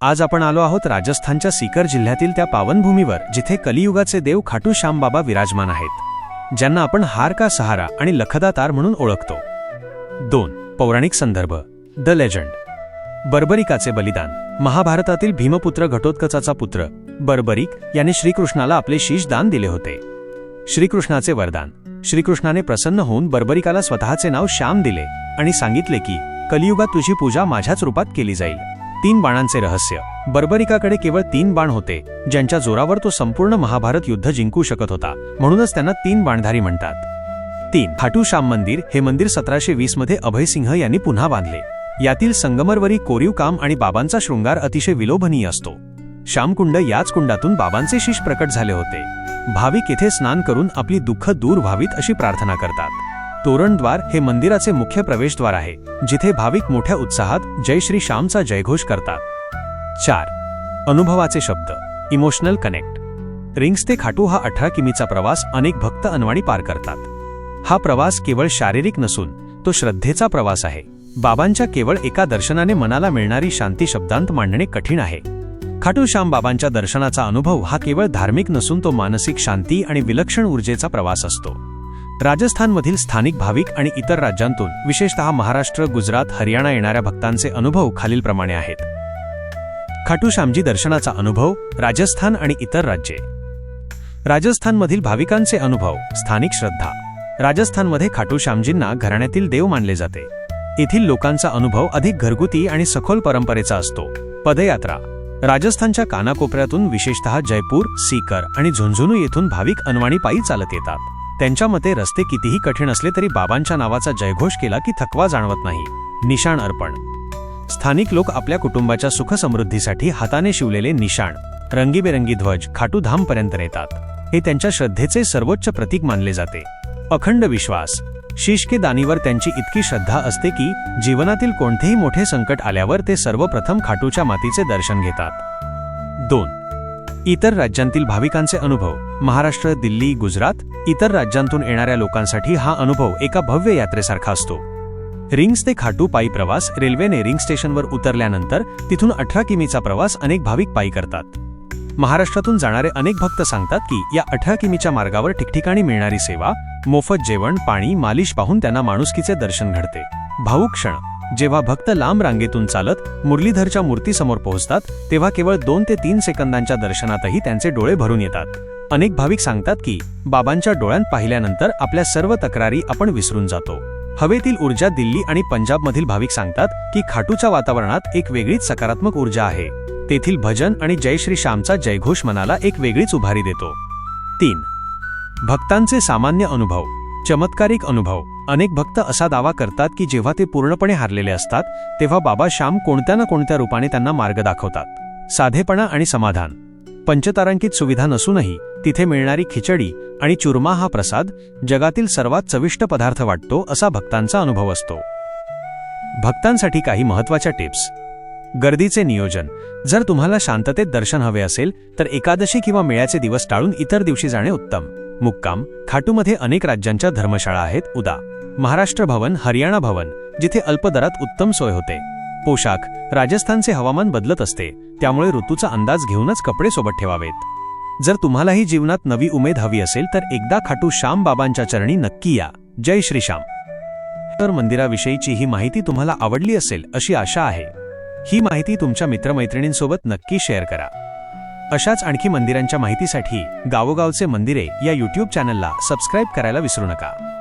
आज आपण आलो आहोत राजस्थानच्या सीकर जिल्ह्यातील त्या पावनभूमीवर जिथे कलियुगाचे देव खाटू श्यामबाबा विराजमान आहेत ज्यांना आपण हार का सहारा आणि लखदा तार म्हणून ओळखतो. दोन पौराणिक संदर्भ. The legend. बर्बरिकाचे बलिदान. महाभारतातील भीमपुत्र घटोत्कचाचा पुत्र बर्बरिक याने श्रीकृष्णाला आपले शीश दान दिले होते. श्रीकृष्णाचे वरदान. श्रीकृष्णाने प्रसन्न होऊन बर्बरिकाला स्वतःचे नाव श्याम दिले आणि सांगितले की कलियुगात तुझी पूजा माझ्याच रूपात केली जाईल. तीन बाणांचे रहस्य. बर्बरिकाकडे केवळ तीन बाण होते ज्यांच्या जोरावर तो संपूर्ण महाभारत युद्ध जिंकू शकत होता म्हणूनच त्यांना तीन बाणधारी म्हणतात. तीन खाटू श्याम मंदिर हे मंदिर सतराशे मध्ये अभयसिंह यांनी पुन्हा बांधले. यातील संगमरवरी कोरीव काम आणि बाबांचा शृंगार अतिशय विलोभनीय असतो. श्यामकुंड याच कुंडातून बाबांचे शिष प्रकट झाले होते. भाविक येथे स्नान करून आपली दुःख दूर व्हावीत अशी प्रार्थना करतात. तोरणद्वार हे मंदिराचे मुख्य प्रवेशद्वार आहे जिथे भाविक मोठ्या उत्साहात जय श्री श्यामचा जयघोष करतात. चार. अनुभवाचे शब्द. Emotional connect. रिंग्स ते खाटू हा अठरा किमीचा प्रवास अनेक भक्त अनवाणी पार करतात. हा प्रवास केवळ शारीरिक नसून तो श्रद्धेचा प्रवास आहे. बाबांच्या केवळ एका दर्शनाने मनाला मिळणारी शांती शब्दांत मांडणे कठीण आहे. खाटू श्याम बाबांच्या दर्शनाचा अनुभव हा केवळ धार्मिक नसून तो मानसिक शांती आणि विलक्षण ऊर्जेचा प्रवास असतो. राजस्थानमधील स्थानिक भाविक आणि इतर राज्यांतून विशेषतः महाराष्ट्र गुजरात हरियाणा येणाऱ्या भक्तांचे अनुभव खालीलप्रमाणे आहेत. खाटू श्यामजी दर्शनाचा अनुभव राजस्थान आणि इतर राज्ये. राजस्थानमधील भाविकांचे अनुभव स्थानिक श्रद्धा. राजस्थानमध्ये खाटू श्यामजींना घराण्यातील देव मानले जाते. येथील लोकांचा अनुभव अधिक घरगुती आणि सखोल परंपरेचा असतो. पदयात्रा. राजस्थानच्या कानाकोपऱ्यातून विशेषतः जयपूर सीकर आणि झुंझुनू येथून भाविक अनवाणी पायी चालत येतात. त्यांच्या मते रस्ते कितीही कठीण असले तरी बाबांच्या नावाचा जयघोष केला की थकवा जाणवत नाही. निशाण अर्पण. स्थानिक लोक आपल्या कुटुंबाच्या सुखसमृद्धीसाठी हाताने शिवलेले निशाण रंगीबेरंगी ध्वज खाटू धामपर्यंत नेतात हे त्यांच्या श्रद्धेचे सर्वोच्च प्रतीक मानले जाते. अखंड विश्वास. शिष्के दानीवर त्यांची इतकी श्रद्धा असते की जीवनातील कोणतेही मोठे संकट आल्यावर ते सर्वप्रथम खाटूच्या मातीचे दर्शन घेतात. दोन. इतर राज्यांतील भाविकांचे अनुभव. महाराष्ट्र दिल्ली गुजरात इतर राज्यांतून येणाऱ्या लोकांसाठी हा अनुभव एका भव्य यात्रेसारखा असतो. रिंग्स ते खाटू पायी प्रवास रेल्वेने रिंग स्टेशनवर उतरल्यानंतर तिथून अठरा किमीचा प्रवास अनेक भाविक पायी करतात. महाराष्ट्रातून जाणारे अनेक भक्त सांगतात की या अठरा किमीच्या मार्गावर ठिकठिकाणी मिळणारी सेवा मोफत जेवण पाणी मालिश पाहून त्यांना माणुसकीचे दर्शन घडते. भाऊक क्षण. जेव्हा भक्त लांब रांगेतून चालत मुरलीधरच्या मूर्तीसमोर पोहोचतात तेव्हा केवळ दोन ते तीन सेकंदांच्या दर्शनातही त्यांचे डोळे भरून येतात. अनेक भाविक सांगतात की बाबांच्या डोळ्यांत पाहिल्यानंतर आपल्या सर्व तक्रारी आपण विसरून जातो. हवेतील ऊर्जा दिल्ली आणि पंजाबमधील भाविक सांगतात की खाटूच्या वातावरणात एक वेगळीच सकारात्मक ऊर्जा आहे. तेथील भजन आणि जयश्री श्यामचा जयघोष मनाला एक वेगळीच उभारी देतो. तीन. भक्तांचे सामान्य अनुभव. चमत्कारिक अनुभव. अनेक भक्त असा दावा करतात की जेव्हा ते पूर्णपणे हारलेले असतात तेव्हा बाबा श्याम कोणत्या ना कोणत्या रूपाने त्यांना मार्ग दाखवतात. साधेपणा आणि समाधान. पंचतारांकित सुविधा नसूनही तिथे मिळणारी खिचडी आणि चुरमा हा प्रसाद जगातील सर्वात चविष्ट पदार्थ वाटतो असा भक्तांचा अनुभव असतो. भक्तांसाठी काही महत्त्वाच्या टिप्स. गर्दीचे नियोजन. जर तुम्हाला शांततेत दर्शन हवे असेल तर एकादशी किंवा मेळ्याचे दिवस टाळून इतर दिवशी जाणे उत्तम. मुक्काम. खाटूमध्ये अनेक राज्यांच्या धर्मशाळा आहेत. उदा. महाराष्ट्र भवन हरियाणा भवन जिथे अल्पदरात उत्तम सोय होते. पोशाख राजस्थानचे हवामान बदलत असते त्यामुळे ऋतूचा अंदाज घेऊनच कपडे सोबत ठेवावेत. जर तुम्हालाही जीवनात नवी उमेद हवी असेल तर एकदा खाटू श्याम बाबांच्या चरणी नक्की या. जय श्रीश्याम तर मंदिराविषयीची ही माहिती तुम्हाला आवडली असेल अशी आशा आहे. ही माहिती तुमच्या मित्रमैत्रिणींसोबत नक्की शेअर करा. अशाच आणखी मंदिरांच्या माहितीसाठी गावोगावचे मंदिरे या यूट्यूब चॅनलला सबस्क्राईब करायला विसरू नका.